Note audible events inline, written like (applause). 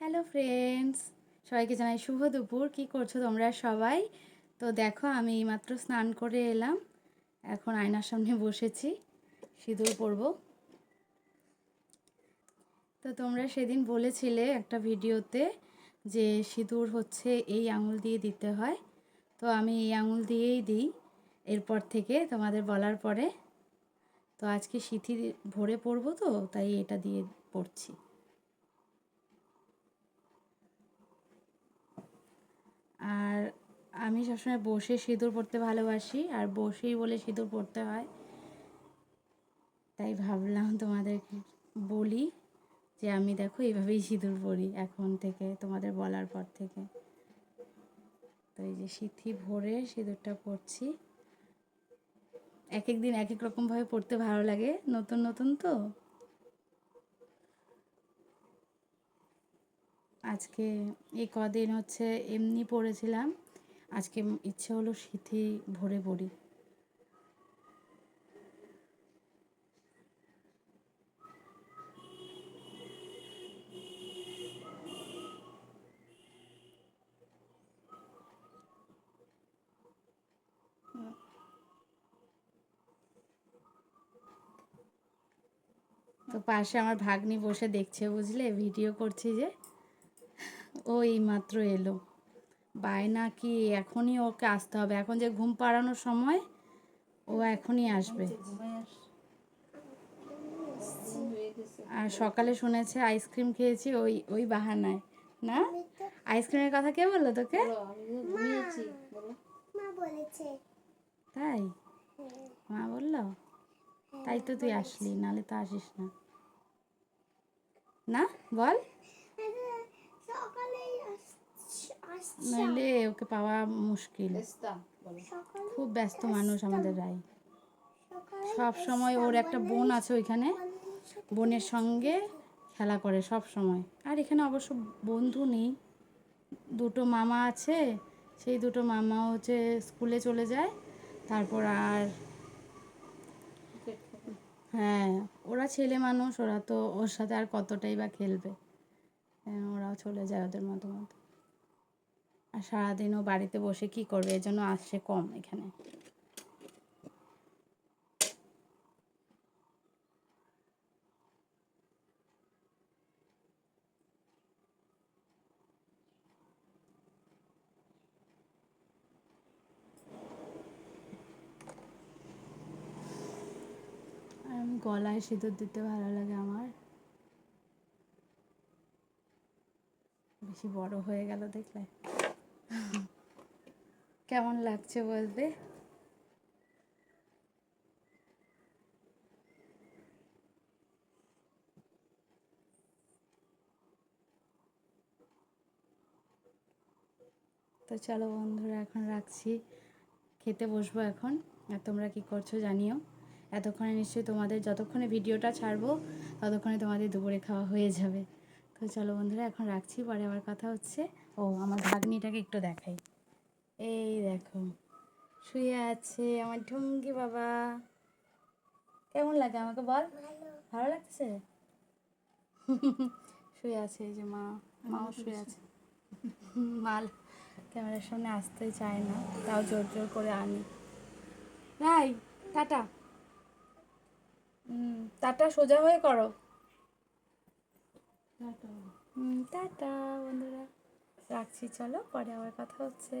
Hello friends সবাইকে জানাই শুভ দুপুর। কী করছ তোমরা সবাই? তো দেখো, আমি এইমাত্র স্নান করে এলাম। এখন আয়নার সামনে বসেছি, সিঁদুর পরব। তো তোমরা সেদিন বলেছিলে একটা ভিডিওতে যে সিঁদুর হচ্ছে এই আঙুল দিয়ে দিতে হয়। তো আমি এই আঙুল দিয়েই দিই, এরপর থেকে তোমাদের বলার পরে। তো আজকে সিথি ভরে পড়ব তো, তাই এটা দিয়ে পড়ছি আর আমি সবসময় বসে সিঁদুর পড়তে ভালোবাসি, আর বসেই বলে সিঁদুর পড়তে হয়। তাই ভাবলাম তোমাদের বলি যে আমি দেখো এইভাবেই সিঁদুর পড়ি এখন থেকে, তোমাদের বলার পর থেকে। তো এই যে সিথি ভরে সিঁদুরটা পড়ছি। এক এক দিন এক এক রকমভাবে পড়তে ভালো লাগে, নতুন নতুন তো। আজকে এই কদিন হচ্ছে এমনি পড়েছিলাম। আজকে ইচ্ছে হলো সিথি ভরে পড়ি। তো পাশে আমার ভাগ্নি বসে দেখছে, বুঝলে? ভিডিও করছি যে ও এই মাত্র এলো। বায়না কি এখনই ওকে আসতে হবে। এখন যে ঘুম পাড়ানোর সময় ও এখনই আসবে। আর সকালে শুনেছে আইসক্রিম খেয়েছি ওই ওই বাহানায়। না? আইসক্রিমের কথা কে বলল তোকে? তাই? মা বলল? তাই তো তুই আসলি নালে তো আসিস না। না? বল। নইলে ওকে পাওয়া মুশকিল। খুব ব্যস্ত মানুষ আমাদের রাই সব সময় ওর একটা বোন আছে ওইখানে বোনের সঙ্গে খেলা করে সব সময়। আর এখানে অবশ্য বন্ধু নেই। দুটো মামা আছে সেই দুটো মামা হচ্ছে স্কুলে চলে যায়। তারপর আর হ্যাঁ ওরা ছেলে মানুষ ওরা তো ওর সাথে আর কতটাই বা খেলবে। হ্যাঁ, ওরাও চলে যায় ওদের মতো মতো আর সারাদিনও বাড়িতে বসে কি করবে? এজন্য আসছে কম এখানে। গলায় সিঁদুর দিতে ভালো লাগে আমার। বেশি বড় হয়ে গেল দেখলে। কেমন লাগছে বলবে তো চলো বন্ধুরা, এখন রাখছি। খেতে বসবো এখন। আর তোমরা কি করছ জানিও। এতক্ষণে নিশ্চয়ই তোমাদের যতক্ষণে ভিডিওটা ছাড়বো, ততক্ষণে তোমাদের দুপুরে খাওয়া হয়ে যাবে। তো চলো বন্ধুরা, এখন রাখছি। পরে আবার কথা হচ্ছে। ও আমার ভাগ্নিটাকে একটু দেখাই। এই দেখো শুয়ে আছে আমার ঢুঙ্গি বাবা। কেমন লাগে আমাকে বল? ভালো লাগছে (laughs) শুয়ে আছে এই যে মা মাও শুয়ে আছে। (laughs) মাল ক্যামেরার সামনে আসতেই চায় না তাও জোর জোর করে আনি। রাই টাটা। টাটা সোজা হয়ে করো। টাটা বন্ধুরা। রাখছি চলো পরে আবার কথা হচ্ছে।